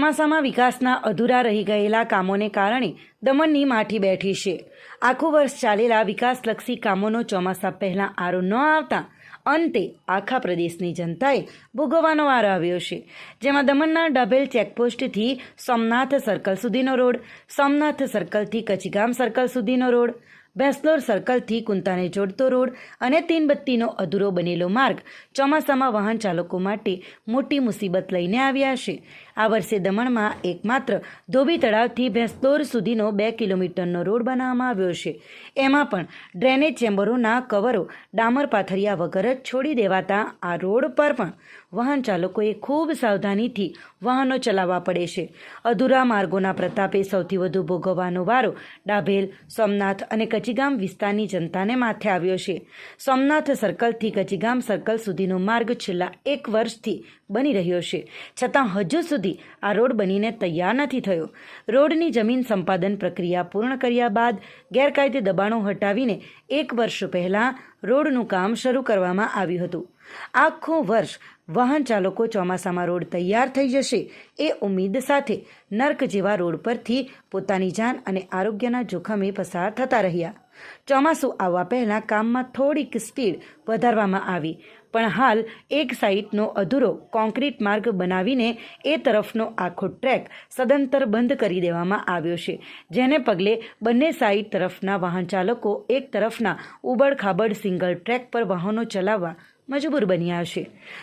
ચોમાસામાં વિકાસના અધૂરા રહી ગયેલા કામોને કારણે દમણની માઠી બેઠી છે. આખું વર્ષ ચાલેલા વિકાસલક્ષી કામોનો ચોમાસા પહેલાં આરો ન આવતા અંતે આખા પ્રદેશની જનતાએ ભોગવવાનો વારો આવ્યો છે. જેમાં દમણના ડભેલ ચેકપોસ્ટથી સોમનાથ સર્કલ સુધીનો રોડ, સોમનાથ સર્કલથી કચીગામ સર્કલ સુધીનો રોડ, ભેંસલોર સર્કલથી કુંતાને જોડતો રોડ અને તીનબત્તીનો અધૂરો બનેલો માર્ગ ચોમાસામાં વાહન ચાલકો માટે મોટી મુસીબત લઈને આવ્યા છે. આ વર્ષે દમણમાં એકમાત્ર ધોબી તળાવથી ભેંસદોર સુધીનો બે કિલોમીટરનો રોડ બનાવવામાં આવ્યો છે. એમાં પણ ડ્રેનેજ ચેમ્બરોના કવરો ડામર પાથરિયા વગર જ છોડી દેવાતા આ રોડ પર પણ વાહન ચાલકોએ ખૂબ સાવધાનીથી વાહનો ચલાવવા પડે છે. અધૂરા માર્ગોના પ્રતાપે સૌથી વધુ ભોગવવાનો વારો ડાભેલ, સોમનાથ અને કચીગામ વિસ્તારની જનતાને માથે આવ્યો છે. સોમનાથ સર્કલથી કચીગામ સર્કલ સુધીનો માર્ગ છેલ્લા એક વર્ષથી બની રહ્યો છે. છતાં હજુ સુધી આ રોડ બનીને તૈયાર નથી થયો. રોડની જમીન સંપાદન પ્રક્રિયા પૂર્ણ કર્યા બાદ ગેરકાયદે દબાણો હટાવીને એક વર્ષ પહેલાં રોડનું કામ શરૂ કરવામાં આવ્યું હતું. આખું વર્ષ વાહન ચાલકો ચોમાસામાં રોડ તૈયાર થઈ જશે એ ઉમ્મીદ સાથે નર્ક જેવા રોડ પરથી પોતાની જાન અને આરોગ્યના જોખમે પસાર થતા રહ્યા. ચોમાસું આવવા પહેલાં કામમાં થોડીક સ્પીડ વધારવામાં આવી. પણ હાલ એક સાઈડનો અધૂરો કોન્ક્રીટ માર્ગ બનાવીને એ તરફનો આખો ટ્રેક સદંતર બંધ કરી દેવામાં આવ્યો છે, જેને પગલે બંને સાઈડ તરફના વાહન ચાલકો એક તરફના ઉબડ સિંગલ ટ્રેક પર વાહનો ચલાવવા મજબૂર બન્યા છે.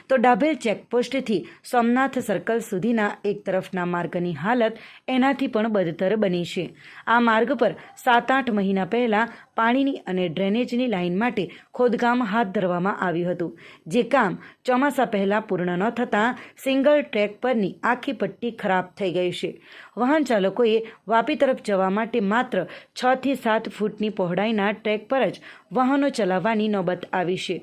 તો ડાભેલ ચેકપોસ્ટથી સોમનાથ સર્કલ સુધીના એક તરફના માર્ગની હાલત એનાથી પણ બદતર બની છે. આ માર્ગ પર સાત આઠ મહિના પહેલાં પાણીની અને ડ્રેનેજની લાઇન માટે ખોદકામ હાથ ધરવામાં આવ્યું હતું. જે કામ ચોમાસા પહેલાં પૂર્ણ ન થતાં સિંગલ ટ્રેક પરની આખી પટ્ટી ખરાબ થઈ ગઈ છે. વાહન ચાલકોએ વાપી તરફ જવા માટે માત્ર છથી સાત ફૂટની પહોળાઈના ટ્રેક પર જ વાહનો ચલાવવાની નોબત આવી છે.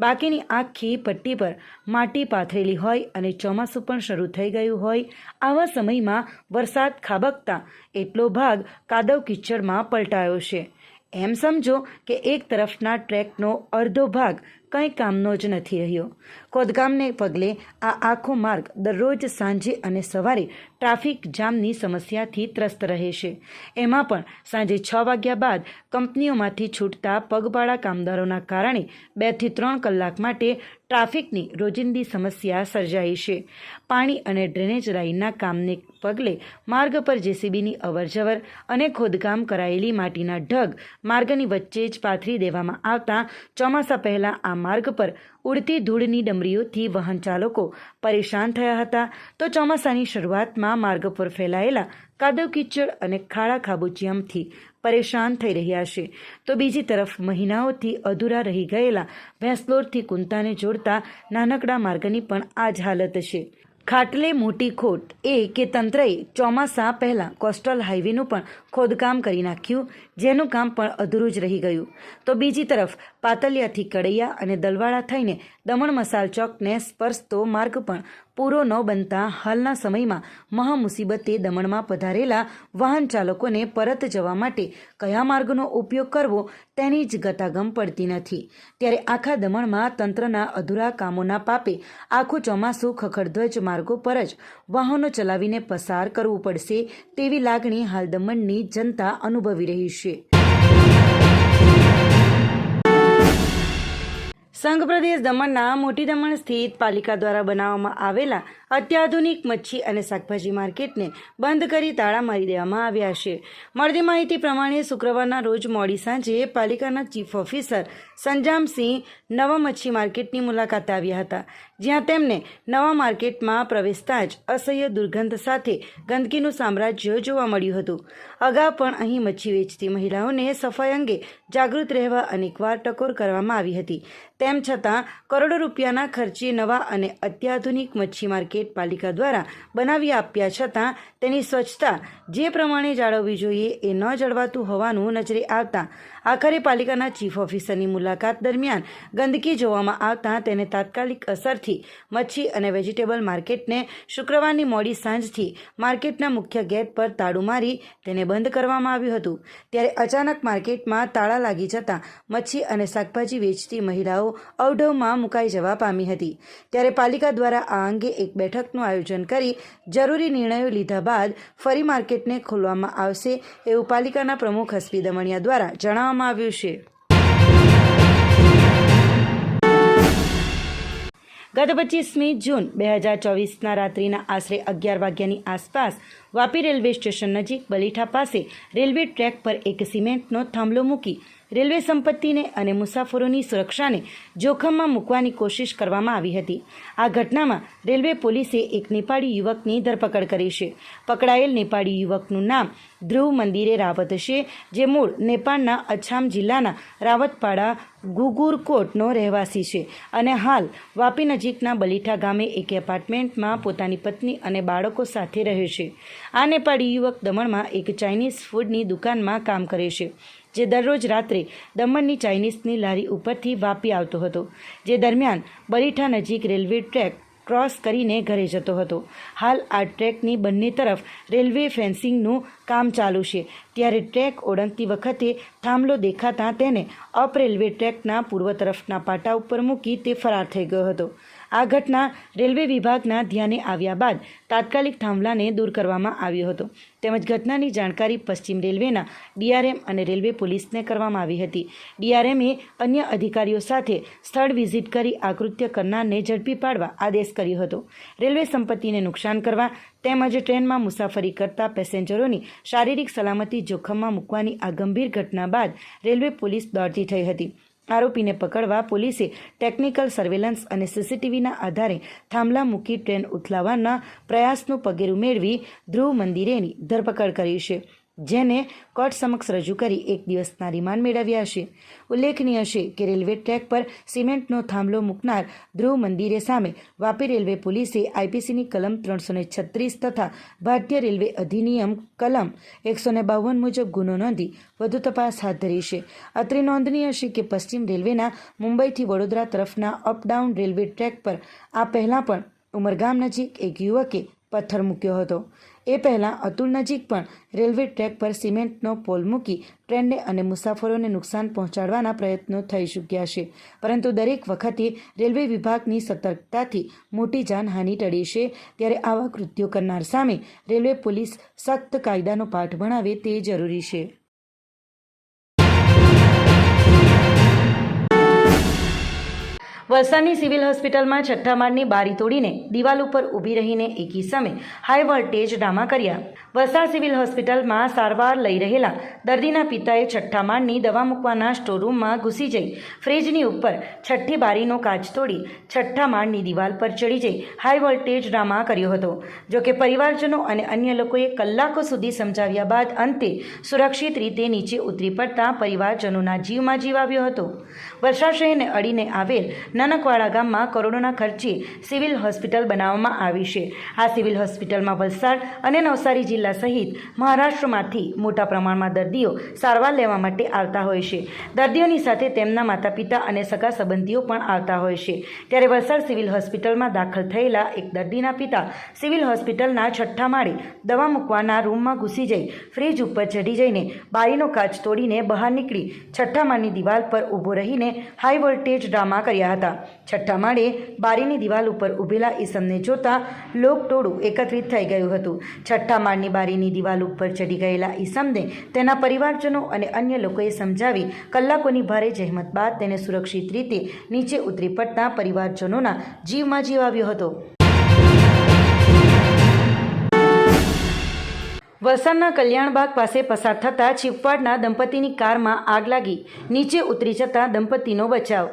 બાકીની આખી પટ્ટી પર માટી પાથરેલી હોય અને ચોમાસું પણ શરૂ થઈ ગયું હોય, આવા સમયમાં વરસાદ ખાબકતા એટલો ભાગ કાદવ કિચડમાં પલટાયો છે. એમ સમજો કે એક તરફના ટ્રેકનો અડધો ભાગ કંઈ કામનો જ નથી રહ્યો. ખોદકામને પગલે આ આખો માર્ગ દરરોજ સાંજે અને સવારે ટ્રાફિક જામની સમસ્યાથી ત્રસ્ત રહે છે. એમાં પણ સાંજે છ વાગ્યા બાદ કંપનીઓમાંથી છૂટતા પગપાળા કામદારોના કારણે બેથી ત્રણ કલાક માટે ટ્રાફિકની રોજિંદી સમસ્યા સર્જાઈ છે. પાણી અને ડ્રેનેજ લાઇનના કામને પગલે માર્ગ પર જેસીબીની અવરજવર અને ખોદકામ કરાયેલી માટીના ઢગ માર્ગની વચ્ચે જ પાથરી દેવામાં આવતા ચોમાસા પહેલાં આ માર્ગ પર ઉડતી ધૂળની ડમરીઓથી વાહન ચાલકો પરેશાન થયા હતા. તો ચોમાસાની શરૂઆતમાં માર્ગ પર ફેલાયેલા કાદવ કીચડ અને ખાડા ખાબોચિયામથી પરેશાન થઈ રહ્યા છે. તો બીજી તરફ મહિનાઓથી અધૂરા રહી ગયેલા ભેંસલોરથી કુંતાને જોડતા નાનકડા માર્ગની પણ આ જ હાલત છે. ખાટલે મોટી ખોટ એ કે તંત્રએ ચોમાસા પહેલાં કોસ્ટલ હાઈવેનું પણ ખોદકામ કરી નાખ્યું, જેનું કામ પણ અધૂરું જ રહી ગયું. તો બીજી તરફ પાતલિયાથી કડૈયા અને દલવાડા થઈને દમણ મસાલ ચોકને સ્પર્શતો માર્ગ પણ પૂરો ન બનતા હાલના સમયમાં મહામુસીબતે દમણમાં પધારેલા વાહન ચાલકોને પરત જવા માટે કયા માર્ગનો ઉપયોગ કરવો તેની જ ગતાગમ પડતી નથી. ત્યારે આખા દમણમાં તંત્રના અધૂરા કામોના પાપે આખું ચોમાસું ખખડધ્વજ માર્ગો પર જ વાહનો ચલાવીને પસાર કરવું પડશે તેવી લાગણી હાલ દમણની જનતા અનુભવી રહી છે. સંઘ પ્રદેશ દમણના મોટી દમણ સ્થિત પાલિકા દ્વારા બનાવવામાં આવેલા અત્યાધુનિક મચ્છી અને શાકભાજી માર્કેટને બંધ કરી તાળા મારી દેવામાં આવ્યા છે. મળતી માહિતી પ્રમાણે શુક્રવારના રોજ મોડી સાંજે પાલિકાના ચીફ ઓફિસર સંજામસિંહ નવા મચ્છી માર્કેટની મુલાકાતે આવ્યા હતા. જ્યાં તેમને નવા માર્કેટમાં પ્રવેશતા જ અસહ્ય દુર્ગંધ સાથે ગંદકીનું સામ્રાજ્ય જોવા મળ્યું હતું. અગાઉ પણ અહીં મચ્છી વેચતી મહિલાઓને સફાઈ અંગે જાગૃત રહેવા અનેકવાર ટકોર કરવામાં આવી હતી. તેમ છતાં, કરોડો રૂપિયાના ખર્ચે નવા અને અત્યાધુનિક મચ્છી માર્કેટ પાલિકા દ્વારા બનાવી આપ્યા છતાં, તેની સ્વચ્છતા જે પ્રમાણે જાળવવી જોઈએ એ ન જળવાતું હોવાનું નજરે આવતા, આખરે પાલિકાના ચીફ ઓફિસરની મુલાકાત દરમિયાન ગંદકી જોવામાં આવતા તેને તાત્કાલિક અસરથી મચ્છી અને વેજીટેબલ માર્કેટને શુક્રવારની મોડી સાંજથી માર્કેટના મુખ્ય ગેટ પર તાળું મારી તેને બંધ કરવામાં આવ્યું હતું. ત્યારે અચાનક માર્કેટમાં તાળા લાગી જતાં મચ્છી અને શાકભાજી વેચતી મહિલાઓ અવઢવમાં મુકાઈ જવા પામી હતી. ત્યારે પાલિકા દ્વારા આ અંગે એક બેઠકનું આયોજન કરી જરૂરી નિર્ણયો લીધા બાદ ફરી માર્કેટને ખોલવામાં આવશે એવું પાલિકાના પ્રમુખ હસબી દમણિયા દ્વારા જણાવવામાં આવ્યું છે. ગત પચીસમી જૂન બે હજાર ચોવીસના રાત્રિના આશરે અગિયાર વાગ્યાની આસપાસ વાપી રેલવે સ્ટેશન નજીક બલીઠા પાસે રેલવે ટ્રેક પર એક સિમેન્ટનો થાંભલો મૂકી રેલવે સંપત્તિને અને મુસાફરોની સુરક્ષાને જોખમમાં મૂકવાની કોશિશ કરવામાં આવી હતી. આ ઘટનામાં રેલવે પોલીસે એક નેપાળી યુવકની ધરપકડ કરી છે. પકડાયેલ નેપાળી યુવકનું નામ ધ્રુવ મંદિરે રાવત છે, જે મૂળ નેપાળના અછામ જિલ્લાના રાવતપાડા ગુગુરકોટનો રહેવાસી છે અને હાલ વાપી નજીકના બલીઠા ગામે એક એપાર્ટમેન્ટમાં પોતાની પત્ની અને બાળકો સાથે રહે છે. આ નેપાળી યુવક દમણમાં એક ચાઇનીઝ ફૂડની દુકાનમાં કામ કરે છે. જે દરરોજ રાત્રે દમણની ચાઇનીઝની લારી ઉપરથી વાપી આવતો હતો, જે દરમિયાન બરીઠા નજીક રેલવે ટ્રેક ક્રોસ કરીને ઘરે જતો હતો. હાલ આ ટ્રેકની બંને તરફ રેલવે ફેન્સિંગનું કામ ચાલુ છે. ત્યારે ટ્રેક ઓળંગતી વખતે થાંભલો દેખાતા તેને અપ રેલવે ટ્રેકના પૂર્વ તરફના પાટા ઉપર મૂકી તે ફરાર થઈ ગયો હતો. આ ઘટના રેલવે વિભાગના ધ્યાને આવ્યા બાદ તાત્કાલિક થાંભલાને દૂર કરવામાં આવ્યો હતો. તેમજ ઘટનાની જાણકારી પશ્ચિમ રેલવેના ડીઆરએમ અને રેલવે પોલીસને કરવામાં આવી હતી. ડીઆરએમએ અન્ય અધિકારીઓ સાથે સ્થળ વિઝિટ કરી આ કૃત્ય કરનારને ઝડપી પાડવા આદેશ કર્યો હતો. રેલવે સંપત્તિને નુકસાન કરવા તેમજ ટ્રેનમાં મુસાફરી કરતા પેસેન્જરોની શારીરિક સલામતી જોખમમાં મૂકવાની આ ગંભીર ઘટના બાદ રેલવે પોલીસ દોડતી થઈ હતી. આરોપીને પકડવા પોલીસે ટેકનિકલ સર્વેલન્સ અને સીસીટીવીના આધારે થાંભલા મૂકી ટ્રેન ઉથલાવવાના પ્રયાસનું પગેરું મેળવી ધ્રુવ મંદિરેની ધરપકડ કરી છે. જેને કોર્ટ સમક્ષ રજૂ કરી એક દિવસના રિમાન્ડ મેળવ્યા છે ઉલ્લેખનીય છે કે રેલવે ટ્રેક પર સિમેન્ટનો થાંભલો મૂકનાર ધ્રુવ મંદિરે સામે વાપી રેલવે પોલીસે આઈપીસીની કલમ ત્રણસો છત્રીસ તથા ભારતીય રેલવે અધિનિયમ કલમ એકસો બાવન મુજબ ગુનો નોંધી વધુ તપાસ હાથ ધરી છે. અત્રે નોંધનીય છે કે પશ્ચિમ રેલવેના મુંબઈથી વડોદરા તરફના અપડાઉન રેલવે ટ્રેક પર આ પહેલાં પણ ઉમરગામ નજીક એક યુવકે પથ્થર મૂક્યો હતો. એ પહેલાં અતુલ નજીક પણ રેલવે ટ્રેક પર સિમેન્ટનો પોલ મૂકી ટ્રેનને અને મુસાફરોને નુકસાન પહોંચાડવાના પ્રયત્નો થઈ ચૂક્યા છે. પરંતુ દરેક વખતે રેલવે વિભાગની સતર્કતાથી મોટી જાનહાનિ ટળી છે. ત્યારે આવા કૃત્યો કરનાર સામે રેલવે પોલીસ સખ્ત કાયદાનો પાઠ ભણાવે તે જરૂરી છે. વલસાડની સિવિલ હોસ્પિટલમાં છઠ્ઠા માળની બારી તોડીને દિવાલ ઉપર ઊભી રહીને એકી સમય હાઈ વોલ્ટેજ ડ્રામા કર્યા. વલસાડ સિવિલ હોસ્પિટલમાં સારવાર લઈ રહેલા દર્દીના પિતાએ છઠ્ઠા માળની દવા મૂકવાના સ્ટોરૂમમાં ઘૂસી જઈ ફ્રીજની ઉપર છઠ્ઠી બારીનો કાચ તોડી છઠ્ઠા માળની દિવાલ પર ચડી જઈ હાઈ વોલ્ટેજ ડ્રામા કર્યો હતો. જોકે પરિવારજનો અને અન્ય લોકોએ કલાકો સુધી સમજાવ્યા બાદ અંતે સુરક્ષિત રીતે નીચે ઉતરી પડતા પરિવારજનોના જીવમાં જીવ આવ્યો હતો. વલસાડ શહેરને અડીને આવેલ નાનકવાડા ગામમાં કરોડોના ખર્ચે સિવિલ હોસ્પિટલ બનાવવામાં આવી છે. આ સિવિલ હોસ્પિટલમાં વલસાડ અને નવસારી જિલ્લા સહિત મહારાષ્ટ્રમાંથી મોટા પ્રમાણમાં દર્દીઓ સારવાર લેવા માટે આવતા હોય છે. દર્દીઓની સાથે તેમના માતા પિતા અને સગા સંબંધીઓ પણ આવતા હોય છે. ત્યારે વલસાડ સિવિલ હોસ્પિટલમાં દાખલ થયેલા એક દર્દીના પિતા સિવિલ હોસ્પિટલના છઠ્ઠા માળે દવા મૂકવાના રૂમમાં ઘૂસી જઈ ફ્રીજ ઉપર ચઢી જઈને બારીનો કાચ તોડીને બહાર નીકળી છઠ્ઠા માળની દિવાલ પર ઊભો રહીને હાઈ વોલ્ટેજ ડ્રામા કર્યા હતા. છઠ્ઠા માળે બારીની દિવાલ ઉપર ઊભેલા ઈસમને જોતા લોકટોળું એકત્રિત થઈ ગયું હતું. છઠ્ઠા માળની બારીની દિવાલ ઉપર ચડી ગયેલા ઈસમને તેના પરિવારજનો અને અન્ય લોકોએ સમજાવી કલાકોની ભારે જહેમત બાદ તેને સુરક્ષિત રીતે નીચે ઉતરી પડતા પરિવારજનોના જીવમાં જીવ આવ્યો હતો. વલસાડના કલ્યાણબાગ પાસે પસાર થતા ચીપવાડના દંપતીની કારમાં આગ લાગી. નીચે ઉતરી જતા દંપતીનો બચાવ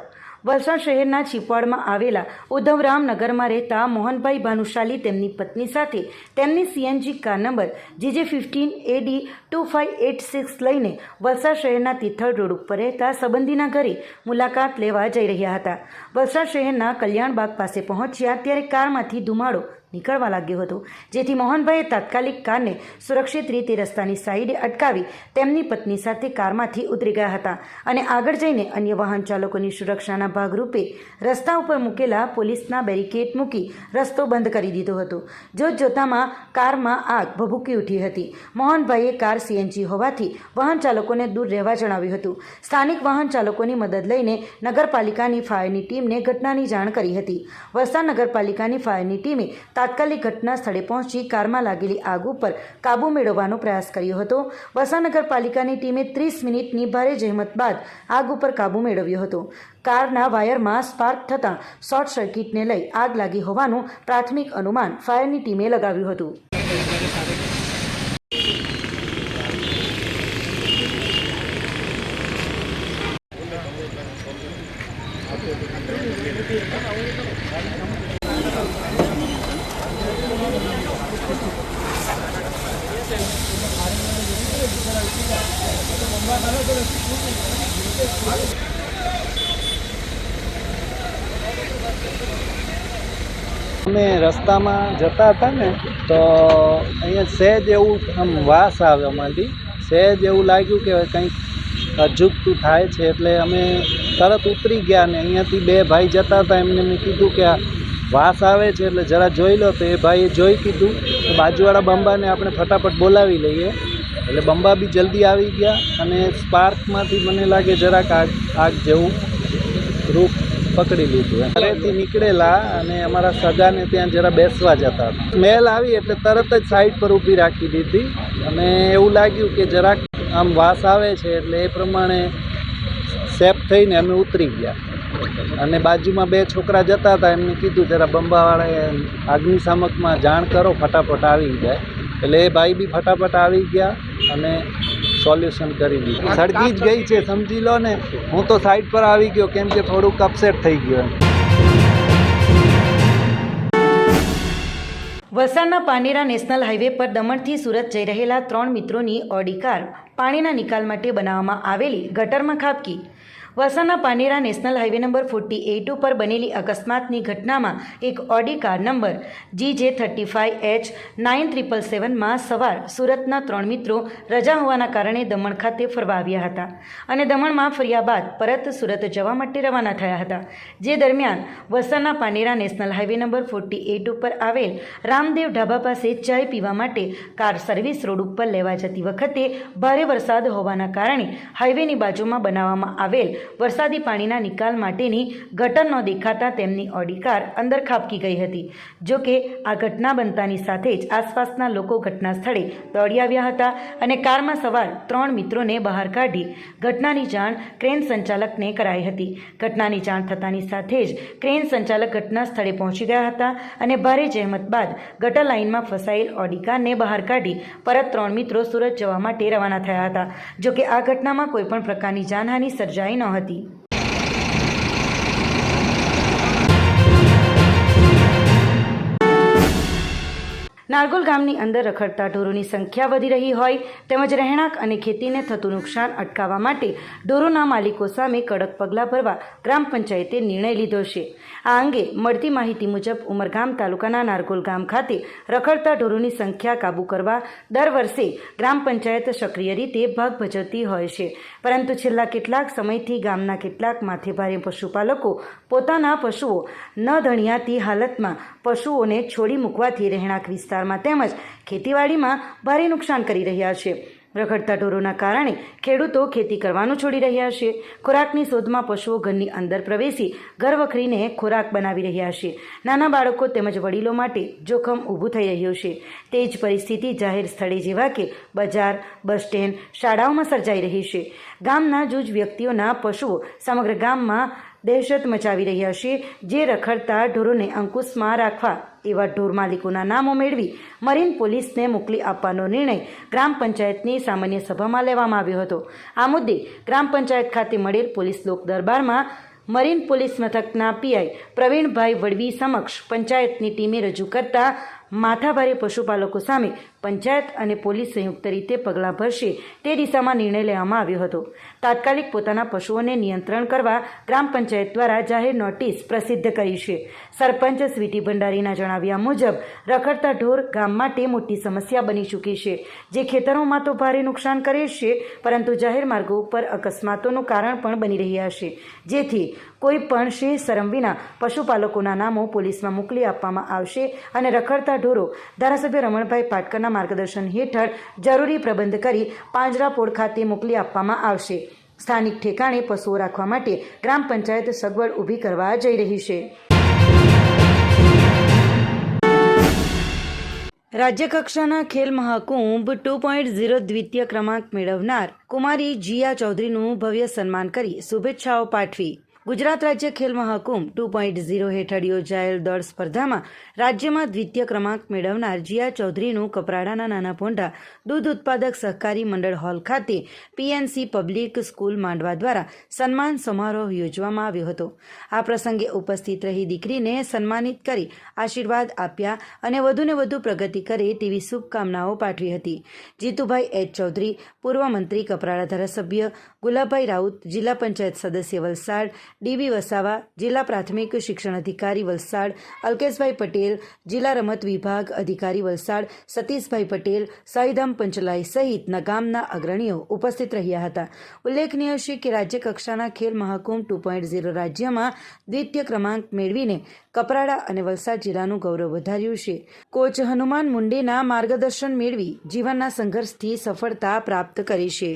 વલસાડ શહેરના ચીપવાડમાં આવેલા ઉદ્ધવરામ નગરમાં રહેતા મોહનભાઈ ભાનુશાલી તેમની પત્ની સાથે તેમની CNG car number GJ fifteen AD two five eight six લઈને વલસાડ શહેરના તિથલ રોડ ઉપર રહેતા સંબંધીના ઘરે મુલાકાત લેવા જઈ રહ્યા હતા. વલસાડ શહેરના કલ્યાણબાગ પાસે પહોંચ્યા ત્યારે કારમાંથી ધુમાડો નીકળવા લાગ્યો હતો. જેથી મોહનભાઈએ તાત્કાલિક કારને સુરક્ષિત રીતે રસ્તાની સાઈડે અટકાવી તેમની પત્ની સાથે કારમાંથી ઉતરી ગયા હતા અને આગળ જઈને અન્ય વાહન ચાલકોની સુરક્ષાના ભાગરૂપે રસ્તા ઉપર મૂકેલા પોલીસના બેરિકેડ મૂકી રસ્તો બંધ કરી દીધો હતો. જોત જોતામાં કારમાં આગ ભભૂકી ઉઠી હતી. મોહનભાઈએ કાર સીએનજી હોવાથી વાહન ચાલકોને દૂર રહેવા જણાવ્યું હતું. સ્થાનિક વાહન ચાલકોની મદદ લઈને નગરપાલિકાની ફાયરની ટીમને ઘટનાની જાણ કરી હતી. વલસાડ નગરપાલિકાની ફાયરની ટીમે તાત્કાલિક ઘટના સ્થળે પહોંચી કારમાં લાગેલી આગ ઉપર કાબૂ મેળવવાનો પ્રયાસ કર્યો હતો. વલસાડ નગરપાલિકાની ટીમે ત્રીસ મિનિટની ભારે જહેમત બાદ આગ ઉપર કાબૂ મેળવ્યો હતો. કારના વાયરમાં સ્પાર્ક થતાં શોર્ટ સર્કિટને લઈ આગ લાગી હોવાનું પ્રાથમિક અનુમાન ફાયરની ટીમે લગાવ્યું હતું. અમે રસ્તામાં જતા હતા ને, તો અહીંયા સહેજ એવું આમ વાસ આવે માંથી સહેજ એવું લાગ્યું કે કંઈક અજુગતું થાય છે. એટલે અમે તરત ઉતરી ગયા ને અહીંયાથી બે ભાઈ જતા હતા. એમને મેં કીધું કે આ વાસ આવે છે, એટલે જરા જોઈ લો. તો એ ભાઈએ જોઈ કીધું બાજુવાળા બંબાને આપણે ફટાફટ બોલાવી લઈએ. એટલે બંબા બી જલ્દી આવી ગયા અને સ્પાર્કમાંથી મને લાગે જરાક આગ આગ જેવું રૂપ પકડી લીધું એમ. ઘરેથી નીકળેલા અને અમારા સગાને ત્યાં જરા બેસવા જતા હતા. મેલ આવી એટલે તરત જ સાઈડ પર ઊભી રાખી દીધી અને એવું લાગ્યું કે જરાક આમ વાસ આવે છે એટલે એ પ્રમાણે સેફ થઈને અમે ઉતરી ગયા. અને બાજુમાં બે છોકરા જતા હતા, એમને કીધું જરા બંબાવાળાએ અગ્નિશામકમાં જાણ કરો, ફટાફટ આવી જાય. એટલે એ ભાઈ બી ફટાફટ આવી ગયા અને સોલ્યુશન કરી દીધું. સળગી જ ગઈ છે સમજી લો ને. હું તો સાઈડ પર આવી ગયો કેમ કે થોડુંક અપસેટ થઈ ગયો વલસાડના પાનેરા નેશનલ હાઈવે પર દમણથી સુરત જઈ રહેલા ત્રણ મિત્રોની ઓડી કાર પાણીના નિકાલ માટે બનાવવામાં આવેલી ગટરમાં ખાબકી. વલસાડના Panera national highway number forty eight ઉપર બનેલી અકસ્માતની ઘટનામાં એક Audi car number G J thirty five H nine triple સેવનમાં સવાર સુરતના ત્રણ મિત્રો રજા હોવાના કારણે દમણ ખાતે ફરવા આવ્યા હતા અને દમણમાં ફર્યા બાદ પરત સુરત જવા માટે રવાના થયા હતા. જે દરમિયાન વલસાડના Panera national highway number forty eight ઉપર આવેલ રામદેવ ઢાબા પાસે ચાય પીવા માટે કાર સર્વિસ રોડ ઉપર લેવા જતી વખતે ભારે વરસાદ હોવાના કારણે હાઈવેની બાજુમાં બનાવવામાં આવેલ વરસાદી પાણીના નિકાલ માટેની ગટર ન દેખાતા તેમની ઓડી કાર અંદર ખાબકી ગઈ હતી. જો કે આ ઘટના બનતાની સાથે જ આસપાસના લોકો ઘટના સ્થળે દોડી આવ્યા હતા અને કારમાં સવાર ત્રણ મિત્રોને બહાર કાઢી ઘટનાની જાણ ક્રેન સંચાલકને કરાઈ હતી. ઘટનાની જાણ થતાની સાથે જ ક્રેન સંચાલક ઘટના સ્થળે પહોંચી ગયા હતા અને ભારે જહેમત બાદ ગટર લાઇનમાં ફસાયેલ ઓડી કારને બહાર કાઢી પરત ત્રણ મિત્રો સુરત જવા માટે રવાના થયા હતા. જો કે આ ઘટનામાં કોઈપણ પ્રકારની જાનહાનિ સર્જાઈ ન હતી. હતી નારગોલ ગામની અંદર રખડતા ઢોરોની સંખ્યા વધી રહી હોય તેમજ રહેણાંક અને ખેતીને થતું નુકસાન અટકાવવા માટે ઢોરોના માલિકો સામે કડક પગલાં ભરવા ગ્રામ પંચાયતે નિર્ણય લીધો છે. આ અંગે મળતી માહિતી મુજબ ઉમરગામ તાલુકાના નારગોલ ગામ ખાતે રખડતા ઢોરોની સંખ્યા કાબૂ કરવા દર વર્ષે ગ્રામ પંચાયત સક્રિય રીતે ભાગ ભજવતી હોય છે. પરંતુ છેલ્લા કેટલાક સમયથી ગામના કેટલાક માથેભારે પશુપાલકો પોતાના પશુઓ ન ધણિયાતી હાલતમાં પશુઓને છોડી મૂકવાથી રહેણાંક વિસ્તારમાં તેમજ ખેતીવાડીમાં ભારે નુકસાન કરી રહ્યા છે. રખડતા ઢોરોના કારણે ખેડૂતો ખેતી કરવાનું છોડી રહ્યા છે. ખોરાકની શોધમાં પશુઓ ઘરની અંદર પ્રવેશી ઘર વખરીને ખોરાક બનાવી રહ્યા છે. નાના બાળકો તેમજ વડીલો માટે જોખમ ઊભું થઈ રહ્યું છે. તે જ પરિસ્થિતિ જાહેર સ્થળે જેવા કે બજાર, બસ સ્ટેન્ડ, શાળાઓમાં સર્જાઈ રહી છે. ગામના જૂજ વ્યક્તિઓના પશુઓ સમગ્ર ગામમાં દહેશત મચાવી રહ્યા છે. જે રખડતા ઢોરોને અંકુશમાં રાખવા એવા ઢોર માલિકોના નામો મેળવી મરીન પોલીસને મોકલી આપવાનો નિર્ણય ગ્રામ પંચાયતની સામાન્ય સભામાં લેવામાં આવ્યો હતો. આ મુદ્દે ગ્રામ પંચાયત ખાતે મળેલ પોલીસ લોક દરબારમાં મરીન પોલીસ મથકના પીઆઈ પ્રવીણભાઈ વડવી સમક્ષ પંચાયતની ટીમે રજૂ કરતા માથાભારે પશુપાલકો સામે પંચાયત અને પોલીસ સંયુક્ત રીતે પગલાં ભરશે તે દિશામાં નિર્ણય લેવામાં આવ્યો હતો. તાત્કાલિક પોતાના પશુઓને નિયંત્રણ કરવા ગ્રામ પંચાયત દ્વારા જાહેર નોટિસ પ્રસિદ્ધ કરી છે. સરપંચ સ્વીટી ભંડારીના જણાવ્યા મુજબ, રખડતા ઢોર ગામ માટે મોટી સમસ્યા બની ચૂકી છે. જે ખેતરોમાં તો ભારે નુકસાન કરે છે, પરંતુ જાહેર માર્ગો ઉપર અકસ્માતોનું કારણ પણ બની રહ્યા છે. જેથી કોઈ પણ શેર શરમ વિના પશુપાલકોના નામો પોલીસમાં મોકલી આપવામાં આવશે અને રખડતા ઢોરો ધારાસભ્ય રમણભાઈ પાટકરના માર્ગદર્શન હેઠળ જરૂરી પ્રબંધ કરી પાંજરાપોળ ખાતે મોકલી આપવામાં આવશે. સ્થાનિક ઠેકાણે પશુઓ રાખવા માટે ગ્રામ પંચાયત સગવડ ઊભી કરવા જઈ રહી છે. રાજ્યકક્ષાના Khel Mahakumbh two point zero દ્વિતીય ક્રમાંક મેળવનાર કુમારી જીયા ચૌધરીનું ભવ્ય સન્માન કરી શુભેચ્છાઓ પાઠવી. ગુજરાત રાજ્ય Khel Mahakumbh two point zero હેઠળ યોજાયેલ દોડ સ્પર્ધામાં રાજ્યમાં દ્વિતીય ક્રમાંક મેળવનાર જીયા ચૌધરીનું કપરાડાના નાના પોંઢા દૂધ ઉત્પાદક સહકારી મંડળ હોલ ખાતે પીએનસી પબ્લિક સ્કૂલ માંડવા દ્વારા સન્માન સમારોહ યોજવામાં આવ્યો હતો. આ પ્રસંગે ઉપસ્થિત રહી દીકરીને સન્માનિત કરી આશીર્વાદ આપ્યા અને વધુને વધુ પ્રગતિ કરે તેવી શુભકામનાઓ પાઠવી હતી. જીતુભાઈ એચ. ચૌધરી, પૂર્વ મંત્રી, કપરાડા ધારાસભ્ય ગુલાબભાઈ રાઉત, જિલ્લા પંચાયત સદસ્ય વલસાડ ડીબી વસાવા, જિલ્લા પ્રાથમિક શિક્ષણ અધિકારી વલસાડ, અલ્કેશભાઈ પટેલ, જિલ્લા રમત વિભાગ અધિકારી વલસાડ, સતીશભાઈ પટેલ, સાઈધામ પંચલાઈ સહિતના ગામના અગ્રણીઓ ઉપસ્થિત રહ્યા હતા. ઉલ્લેખનીય છે કે રાજ્ય કક્ષાના Khel Mahakumbh two point zero રાજ્યમાં દ્વિતીય ક્રમાંક મેળવીને કપરાડા અને વલસાડ જિલ્લાનું ગૌરવ વધાર્યું છે. કોચ હનુમાન મુંડેના માર્ગદર્શન મેળવી જીવનના સંઘર્ષથી સફળતા પ્રાપ્ત કરી છે.